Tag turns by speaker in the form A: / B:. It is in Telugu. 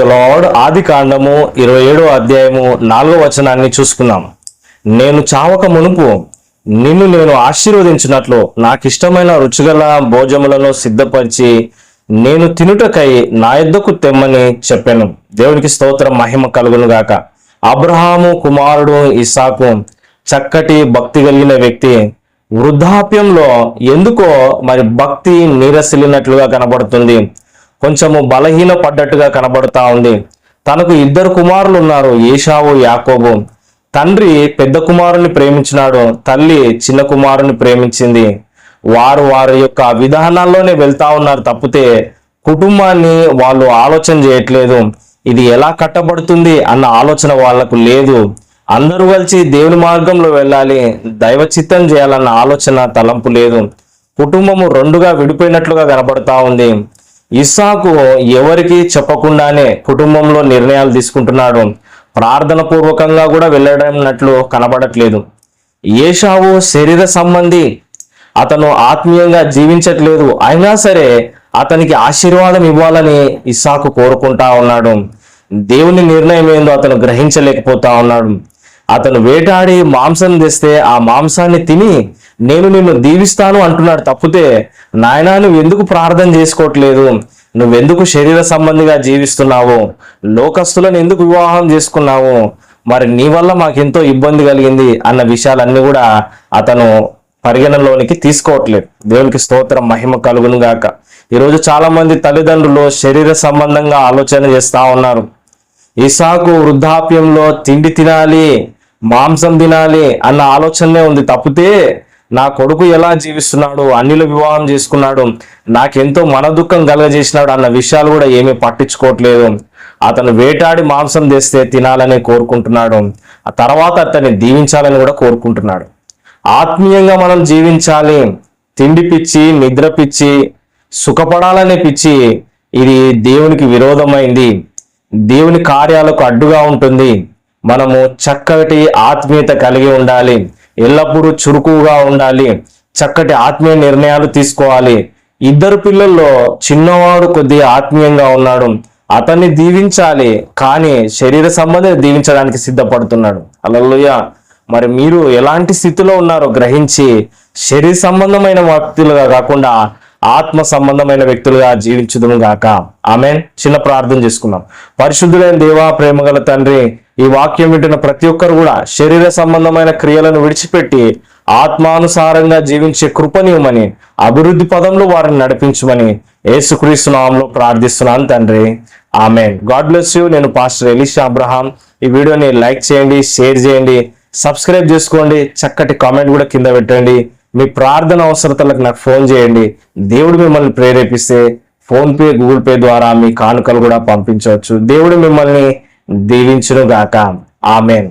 A: లార్డ్ ఆది కాండము ఇరవై ఏడో అధ్యాయము నాలుగో వచనాన్ని చూసుకున్నాం. నేను చావక మునుపు నిన్ను నేను ఆశీర్వదించినట్లు నాకు ఇష్టమైన రుచిగల భోజములను సిద్ధపరిచి నేను తినుటకై నా యొద్దకు తెమ్మని చెప్పాను. దేవునికి స్తోత్రం మహిమ కలుగును గాక. అబ్రహాము కుమారుడు ఇసాకు చక్కటి భక్తి కలిగిన వ్యక్తి. వృద్ధాప్యంలో ఎందుకో మరి భక్తి నీరసిల్లినట్లుగా కనబడుతుంది. కొంచెము బలహీన పడ్డట్టుగా కనబడుతా ఉంది. తనకు ఇద్దరు కుమారులు ఉన్నారు ఏషావు యాకోబు. తండ్రి పెద్ద కుమారుని ప్రేమించినాడు తల్లి చిన్న కుమారుని ప్రేమించింది. వారు వారి యొక్క విధానాల్లోనే వెళ్తా ఉన్నారు తప్పితే కుటుంబాన్ని వాళ్ళు ఆలోచన చేయట్లేదు. ఇది ఎలా కట్టబడుతుంది అన్న ఆలోచన వాళ్ళకు లేదు. అందరూ కలిసి దేవుని మార్గంలో వెళ్ళాలి దైవ చిత్తం చేయాలన్న ఆలోచన తలంపు లేదు. కుటుంబము రెండుగా విడిపోయినట్లుగా కనబడతా ఉంది. ఇస్సాకు ఎవరికి చెప్పకుండానే కుటుంబంలో నిర్ణయాలు తీసుకుంటున్నాడు. ప్రార్థన పూర్వకంగా కూడా వెళ్ళడన్నట్లు కనబడట్లేదు. ఏషావు శరీర సంబంధి అతను ఆత్మీయంగా జీవించట్లేదు. అయినా సరే అతనికి ఆశీర్వాదం ఇవ్వాలని ఇస్సాకు కోరుకుంటా ఉన్నాడు. దేవుని నిర్ణయం ఏందో అతను గ్రహించలేకపోతా ఉన్నాడు. అతను వేటాడి మాంసం తెస్తే ఆ మాంసాన్ని తిని నేను నిన్ను దీవిస్తాను అంటున్నాడు తప్పితే నాయనా నువ్వు ఎందుకు ప్రార్థన చేసుకోవట్లేదు? నువ్వెందుకు శరీర సంబంధిగా జీవిస్తున్నావు? లోకస్తులను ఎందుకు వివాహం చేసుకున్నావు? మరి నీ వల్ల మాకెంతో ఇబ్బంది కలిగింది అన్న విషయాలన్నీ కూడా అతను పరిగణలోనికి తీసుకోవట్లేదు. దేవునికి స్తోత్రం మహిమ కలుగును గాక. ఈరోజు చాలా మంది తల్లిదండ్రులు శరీర సంబంధంగా ఆలోచన చేస్తా ఉన్నారు. ఇసాకు వృద్ధాప్యంలో తిండి తినాలి మాంసం తినాలి అన్న ఆలోచనే ఉంది. తప్పితే నా కొడుకు ఎలా జీవిస్తున్నాడు అన్నిల వివాహం చేసుకున్నాడు నాకెంతో మన దుఃఖం కలగజేసినాడు అన్న విషయాలు కూడా ఏమీ పట్టించుకోవట్లేదు. అతను వేటాడి మాంసం తెస్తే తినాలని కోరుకుంటున్నాడు. ఆ తర్వాత అతన్ని దీవించాలని కూడా కోరుకుంటున్నాడు. ఆత్మీయంగా మనం జీవించాలి. తిండి పిచ్చి నిద్ర పిచ్చి సుఖపడాలనే పిచ్చి ఇది దేవునికి విరోధమైంది. దేవుని కార్యాలకు అడ్డుగా ఉంటుంది. మనము చక్కటి ఆత్మీయత కలిగి ఉండాలి. ఎల్లప్పుడూ చురుకుగా ఉండాలి చక్కటి ఆత్మీయ నిర్ణయాలు తీసుకోవాలి. ఇద్దరు పిల్లల్లో చిన్నవాడు కొద్దిగా ఆత్మీయంగా ఉన్నాడు. అతన్ని దీవించాలి కానీ శరీర సంబంధం దీవించడానికి సిద్ధపడుతున్నాడు. అలలుయ మరి మీరు ఎలాంటి స్థితిలో ఉన్నారో గ్రహించి శరీర సంబంధమైన వ్యక్తులుగా కాకుండా ఆత్మ సంబంధమైన వ్యక్తులుగా జీవించుదును గాక. ఆమె చిన్న ప్రార్థన చేసుకున్నాం పరిశుద్ధులైన దేవా ప్రేమగల తండ్రి ఈ వాక్యం వింటున్న ప్రతి ఒక్కరు కూడా శరీర సంబంధమైన క్రియలను విడిచిపెట్టి ఆత్మానుసారంగా జీవించే కృపనీయమని అభివృద్ధి పదంలో వారిని నడిపించమని ఏసుక్రీస్తు నామంలో ప్రార్థిస్తున్నాను తండ్రి. ఆమె గాడ్ బ్లెస్ యూ. నేను పాస్టర్ ఎలిషా అబ్రహాం. ఈ వీడియోని లైక్ చేయండి షేర్ చేయండి సబ్స్క్రైబ్ చేసుకోండి చక్కటి కామెంట్ కూడా కింద పెట్టండి. మీ ప్రార్థన అవసరతలకు నాకు ఫోన్ చేయండి. దేవుడు మిమ్మల్ని ప్రేరేపిస్తే ఫోన్పే గూగుల్ పే ద్వారా మీ కానుకలు కూడా పంపించవచ్చు. దేవుడు మిమ్మల్ని దీవించును గాక ఆమెన్.